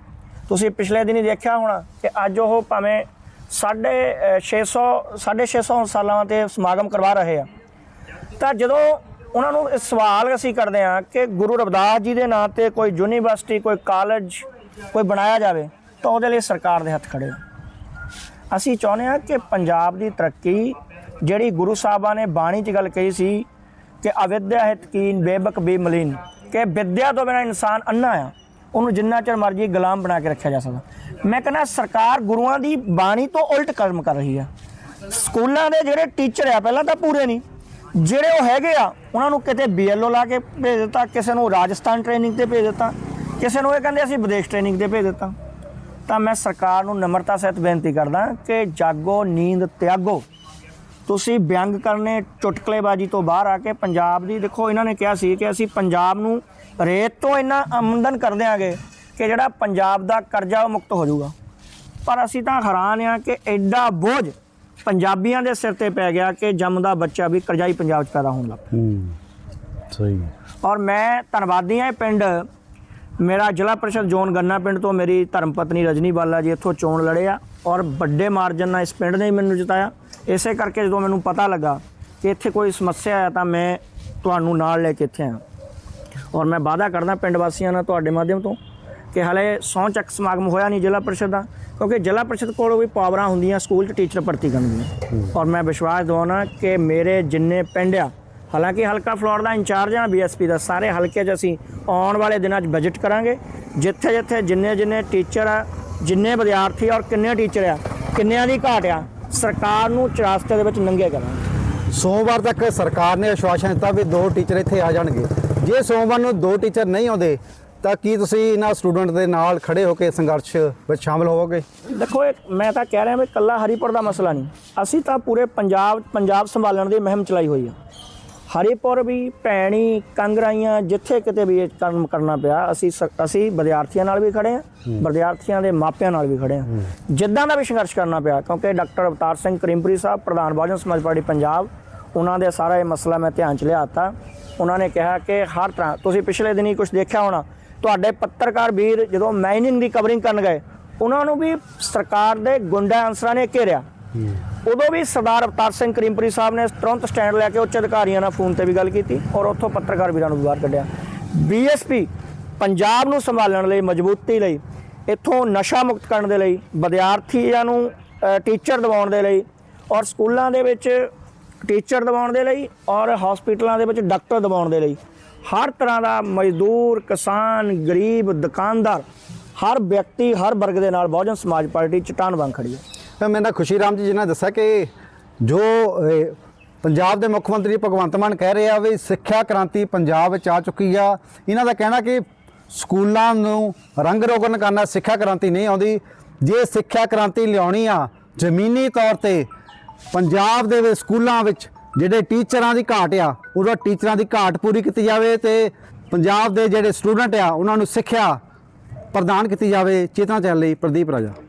ਤੁਸੀਂ ਪਿਛਲੇ ਦਿਨੀ ਦੇਖਿਆ ਹੋਣਾ ਕਿ ਅੱਜ ਉਹ ਭਾਵੇਂ ਸਾਢੇ ਅ, 600 650 ਸਾਲਾਂ ਤੇ ਸਮਾਗਮ ਕਰਵਾ ਰਹੇ ਆ। ਤਾਂ ਜਦੋਂ ਉਹਨਾਂ ਨੂੰ ਇਹ ਸਵਾਲ ਅਸੀਂ ਕਰਦੇ ਆ ਕਿ ਗੁਰੂ ਰਵਿਦਾਸ ਜੀ ਦੇ ਨਾਂ ਤੇ ਕੋਈ ਯੂਨੀਵਰਸਿਟੀ ਕੋਈ ਕਾਲਜ ਕੋਈ ਬਣਾਇਆ ਜਾਵੇ ਤਾਂ ਉਹਦੇ ਲਈ ਸਰਕਾਰ ਦੇ ਹੱਥ ਖੜੇ ਆ। ਅਸੀਂ ਚਾਹੁੰਦੇ ਹਾਂ ਕਿ ਪੰਜਾਬ ਦੀ ਤਰੱਕੀ, ਜਿਹੜੀ ਗੁਰੂ ਸਾਹਿਬਾਂ ਨੇ ਬਾਣੀ 'ਚ ਗੱਲ ਕਹੀ ਸੀ ਕਿ ਅਵਿਦਿਆ ਹਿਤਕੀਨ ਬੇਬਕ ਬੇਮਲੀਨ ਕਿ ਵਿਦਿਆ ਤੋਂ ਬਿਨਾਂ ਇਨਸਾਨ ਅੰਨਾ ਆ, ਉਹਨੂੰ ਜਿੰਨਾ ਚਿਰ ਮਰਜ਼ੀ ਗੁਲਾਮ ਬਣਾ ਕੇ ਰੱਖਿਆ ਜਾ ਸਕਦਾ। ਮੈਂ ਕਹਿੰਦਾ ਸਰਕਾਰ ਗੁਰੂਆਂ ਦੀ ਬਾਣੀ ਤੋਂ ਉਲਟ ਕਰਮ ਕਰ ਰਹੀ ਆ। ਸਕੂਲਾਂ ਦੇ ਜਿਹੜੇ ਟੀਚਰ ਆ, ਪਹਿਲਾਂ ਤਾਂ ਪੂਰੇ ਨਹੀਂ, ਜਿਹੜੇ ਉਹ ਹੈਗੇ ਆ, ਉਹਨਾਂ ਨੂੰ ਕਿਤੇ ਬੀਐਲਓ ਲਾ ਕੇ ਭੇਜ ਦਿੱਤਾ, ਕਿਸੇ ਨੂੰ ਰਾਜਸਥਾਨ ਟ੍ਰੇਨਿੰਗ ਤੇ ਭੇਜ ਦਿੱਤਾ, ਕਿਸੇ ਨੂੰ ਇਹ ਕਹਿੰਦੇ ਅਸੀਂ ਵਿਦੇਸ਼ ਟ੍ਰੇਨਿੰਗ ਤੇ ਭੇਜ ਦਿੱਤਾ। ਤਾਂ ਮੈਂ ਸਰਕਾਰ ਨੂੰ ਨਮਰਤਾ ਸਹਿਤ ਬੇਨਤੀ ਕਰਦਾ ਕਿ ਜਾਗੋ ਨੀਂਦ ਤਿਆਗੋ। ਤੁਸੀਂ ਵਿਅੰਗ ਕਰਨੇ ਚੁਟਕਲੇਬਾਜ਼ੀ ਤੋਂ ਬਾਹਰ ਆ ਕੇ ਪੰਜਾਬ ਦੀ ਦੇਖੋ ਇਹਨਾਂ ਨੇ ਕਿਹਾ ਸੀ ਕਿ ਅਸੀਂ ਪੰਜਾਬ ਨੂੰ ਰੇਤ ਤੋਂ ਇੰਨਾ ਆਮਦਨ ਕਰ ਦਿਆਂਗੇ ਕਿ ਜਿਹੜਾ ਪੰਜਾਬ ਦਾ ਕਰਜ਼ਾ ਉਹ ਮੁਕਤ ਹੋ ਜਾਊਗਾ। ਪਰ ਅਸੀਂ ਤਾਂ ਹੈਰਾਨ ਆ ਕਿ ਐਡਾ ਬੋਝ ਪੰਜਾਬੀਆਂ ਦੇ ਸਿਰ ਤੇ ਪੈ ਗਿਆ ਕਿ ਜੰਮਦਾ ਬੱਚਾ ਵੀ ਕਰਜ਼ਾਈ ਪੰਜਾਬ 'ਚ ਪੈਦਾ ਹੋਣ ਲੱਗ ਪਿਆ। ਹੂੰ ਸਹੀ। ਔਰ ਮੈਂ ਧੰਨਵਾਦੀ ਹਾਂ ਇਹ ਪਿੰਡ ਮੇਰਾ ਜ਼ਿਲ੍ਹਾ ਪ੍ਰੀਸ਼ਦ ਜ਼ੋਨ ਗੰਨਾ ਪਿੰਡ ਤੋਂ ਮੇਰੀ ਧਰਮ ਪਤਨੀ ਰਜਨੀ ਬਾਲਾ ਜੀ ਇੱਥੋਂ ਚੋਣ ਲੜੇ ਆ ਔਰ ਵੱਡੇ ਮਾਰਜਨ ਨਾਲ ਇਸ ਪਿੰਡ ਨੇ ਮੈਨੂੰ ਜਿਤਾਇਆ। ਇਸੇ ਕਰਕੇ ਜਦੋਂ ਮੈਨੂੰ ਪਤਾ ਲੱਗਾ ਕਿ ਇੱਥੇ ਕੋਈ ਸਮੱਸਿਆ ਹੈ ਤਾਂ ਮੈਂ ਤੁਹਾਨੂੰ ਨਾਲ ਲੈ ਕੇ ਇੱਥੇ ਆਇਆ। ਔਰ ਮੈਂ ਵਾਅਦਾ ਕਰਦਾ ਪਿੰਡ ਵਾਸੀਆਂ ਨਾਲ ਤੁਹਾਡੇ ਮਾਧਿਅਮ ਤੋਂ ਕਿ ਹਲੇ ਸਹੁੰ ਚੱਕ ਸਮਾਗਮ ਹੋਇਆ ਨਹੀਂ ਜ਼ਿਲ੍ਹਾ ਪ੍ਰੀਸ਼ਦ ਦਾ ਕਿਉਂਕਿ ਜ਼ਿਲ੍ਹਾ ਪ੍ਰੀਸ਼ਦ ਕੋਲ ਵੀ ਪਾਵਰਾਂ ਹੁੰਦੀਆਂ ਸਕੂਲ 'ਚ ਟੀਚਰ ਭਰਤੀ ਕਰਨ ਦੀਆਂ ਔਰ ਮੈਂ ਵਿਸ਼ਵਾਸ ਦਿਵਾਉਣਾ ਕਿ ਮੇਰੇ ਜਿੰਨੇ ਪਿੰਡ ਆ ਹਾਲਾਂਕਿ ਹਲਕਾ ਫਲੋਰ ਦਾ ਇੰਚਾਰਜ ਆ ਬੀਐਸਪੀ ਦਾ ਸਾਰੇ ਹਲਕੇ 'ਚ ਅਸੀਂ ਆਉਣ ਵਾਲੇ ਦਿਨਾਂ 'ਚ ਬਜਟ ਕਰਾਂਗੇ। ਜਿੱਥੇ ਜਿੱਥੇ ਜਿੰਨੇ ਜਿੰਨੇ ਟੀਚਰ ਆ ਜਿੰਨੇ ਵਿਦਿਆਰਥੀ ਔਰ ਕਿੰਨੇ ਟੀਚਰ ਆ ਕਿੰਨਿਆਂ ਦੀ ਘਾਟ ਆ ਸਰਕਾਰ ਨੂੰ ਚਰਾਸਤੇ ਦੇ ਵਿੱਚ ਨੰਗੇ ਕਰਾਂਗੇ। ਸੋਮਵਾਰ ਤੱਕ ਸਰਕਾਰ ਨੇ ਆਸ਼ਵਾਸਨ ਦਿੱਤਾ ਵੀ ਦੋ ਟੀਚਰ ਇੱਥੇ ਆ ਜਾਣਗੇ। ਜੇ ਸੋਮਵਾਰ ਨੂੰ ਦੋ ਟੀਚਰ ਨਹੀਂ ਆਉਂਦੇ ਤਾਂ ਕੀ ਤੁਸੀਂ ਇਹਨਾਂ ਸਟੂਡੈਂਟ ਦੇ ਨਾਲ ਖੜੇ ਹੋ ਕੇ ਸੰਘਰਸ਼ ਵਿੱਚ ਸ਼ਾਮਲ ਹੋਵੋਗੇ? ਦੇਖੋ ਮੈਂ ਤਾਂ ਕਹਿ ਰਿਹਾ ਵੀ ਕੱਲਾ ਹਰੀਪੁਰ ਦਾ ਮਸਲਾ ਨਹੀਂ। ਅਸੀਂ ਤਾਂ ਪੂਰੇ ਪੰਜਾਬ ਪੰਜਾਬ ਸੰਭਾਲਣ ਦੀ ਮੁਹਿੰਮ ਚਲਾਈ ਹੋਈ ਆ। ਹਰੀਪੁਰ ਵੀ ਭੈਣੀ ਕੰਗਰਾਈਆਂ ਜਿੱਥੇ ਕਿਤੇ ਵੀ ਇਹ ਕੰਮ ਕਰਨਾ ਪਿਆ, ਅਸੀਂ ਸ- ਅਸੀਂ ਵਿਦਿਆਰਥੀਆਂ ਨਾਲ ਵੀ ਖੜੇ ਆ ਵਿਦਿਆਰਥੀਆਂ ਦੇ ਮਾਪਿਆਂ ਨਾਲ ਵੀ ਖੜੇ ਆ ਜਿੱਦਾਂ ਦਾ ਵੀ ਸੰਘਰਸ਼ ਕਰਨਾ ਪਿਆ, ਕਿਉਂਕਿ ਡਾਕਟਰ ਅਵਤਾਰ ਸਿੰਘ ਕਰੀਮਪੁਰੀ ਸਾਹਿਬ, ਪ੍ਰਧਾਨ ਬਹੁਜਨ ਸਮਾਜ ਪਾਰਟੀ ਪੰਜਾਬ, ਉਹਨਾਂ ਦੇ ਸਾਰਾ ਇਹ ਮਸਲਾ ਮੈਂ ਧਿਆਨ ਚ ਲਿਆਤਾ। ਉਹਨਾਂ ਨੇ ਕਿਹਾ ਕਿ ਹਰ ਤਰ੍ਹਾਂ, ਤੁਸੀਂ ਪਿਛਲੇ ਦਿਨੀ ਕੁਝ ਦੇਖਿਆ ਹੋਣਾ, ਤੁਹਾਡੇ ਪੱਤਰਕਾਰ ਵੀਰ ਜਦੋਂ ਮਾਈਨਿੰਗ ਦੀ ਕਵਰਿੰਗ ਕਰਨ ਗਏ, ਉਹਨਾਂ ਨੂੰ ਵੀ ਸਰਕਾਰ ਦੇ ਗੁੰਡਾ ਅਨਸਰਾਂ ਨੇ ਘੇਰਿਆ। ਉਦੋਂ ਵੀ ਸਰਦਾਰ ਅਵਤਾਰ ਸਿੰਘ ਕਰੀਮਪੁਰੀ ਸਾਹਿਬ ਨੇ ਤੁਰੰਤ ਸਟੈਂਡ ਲੈ ਕੇ ਉੱਚ ਅਧਿਕਾਰੀਆਂ ਨਾਲ ਫੋਨ ਤੇ ਵੀ ਗੱਲ ਕੀਤੀ ਔਰ ਉੱਥੋਂ ਪੱਤਰਕਾਰ ਵੀਰਾਂ ਨੂੰ ਵੀ ਬਾਹਰ ਕੱਢਿਆ ਬੀਐਸਪੀ ਪੰਜਾਬ ਨੂੰ ਸੰਭਾਲਣ ਲਈ ਮਜ਼ਬੂਤੀ ਲਈ, ਇੱਥੋਂ ਨਸ਼ਾ ਮੁਕਤ ਕਰਨ ਦੇ ਲਈ, ਵਿਦਿਆਰਥੀਆਂ ਨੂੰ ਟੀਚਰ ਦਿਵਾਉਣ ਦੇ ਲਈ ਔਰ ਸਕੂਲਾਂ ਦੇ ਵਿੱਚ ਟੀਚਰ ਦਿਵਾਉਣ ਦੇ ਲਈ ਔਰ ਹਸਪੀਟਲਾਂ ਦੇ ਵਿੱਚ ਡਾਕਟਰ ਦਿਵਾਉਣ ਦੇ ਲਈ। ਹਰ ਤਰ੍ਹਾਂ ਦਾ ਮਜ਼ਦੂਰ, ਕਿਸਾਨ, ਗਰੀਬ, ਦੁਕਾਨਦਾਰ, ਹਰ ਵਿਅਕਤੀ ਹਰ ਵਰਗ ਦੇ ਨਾਲ ਬਹੁਜਨ ਸਮਾਜ ਪਾਰਟੀ ਚਟਾਨ ਵਾਂਗ ਖੜੀ ਹੈ। ਤਾਂ ਮੇਰੇ ਨਾਲ ਖੁਸ਼ੀ ਰਾਮ ਜੀ ਜੀ ਨੇ ਦੱਸਿਆ ਕਿ ਜੋ ਪੰਜਾਬ ਦੇ ਮੁੱਖ ਮੰਤਰੀ ਭਗਵੰਤ ਮਾਨ ਕਹਿ ਰਹੇ ਆ ਵੀ ਸਿੱਖਿਆ ਕ੍ਰਾਂਤੀ ਪੰਜਾਬ ਵਿੱਚ ਆ ਚੁੱਕੀ ਆ। ਇਹਨਾਂ ਦਾ ਕਹਿਣਾ ਕਿ ਸਕੂਲਾਂ ਨੂੰ ਰੰਗ ਰੋਗਨ ਕਰਨਾ ਸਿੱਖਿਆ ਕ੍ਰਾਂਤੀ ਨਹੀਂ ਆਉਂਦੀ। ਜੇ ਸਿੱਖਿਆ ਕ੍ਰਾਂਤੀ ਲਿਆਉਣੀ ਆ, ਜ਼ਮੀਨੀ ਤੌਰ ਤੇ ਪੰਜਾਬ ਦੇ ਵਿੱਚ ਸਕੂਲਾਂ ਵਿੱਚ ਜਿਹੜੇ ਟੀਚਰਾਂ ਦੀ ਘਾਟ ਆ, ਉਹਦਾ ਟੀਚਰਾਂ ਦੀ ਘਾਟ ਪੂਰੀ ਕੀਤੀ ਜਾਵੇ ਤੇ ਪੰਜਾਬ ਦੇ ਜਿਹੜੇ ਸਟੂਡੈਂਟ ਆ, ਉਹਨਾਂ ਨੂੰ ਸਿੱਖਿਆ ਪ੍ਰਦਾਨ ਕੀਤੀ ਜਾਵੇ। ਚੇਤਨਾ ਚੈਨਲ ਲਈ ਪ੍ਰਦੀਪ ਰਾਜਾ।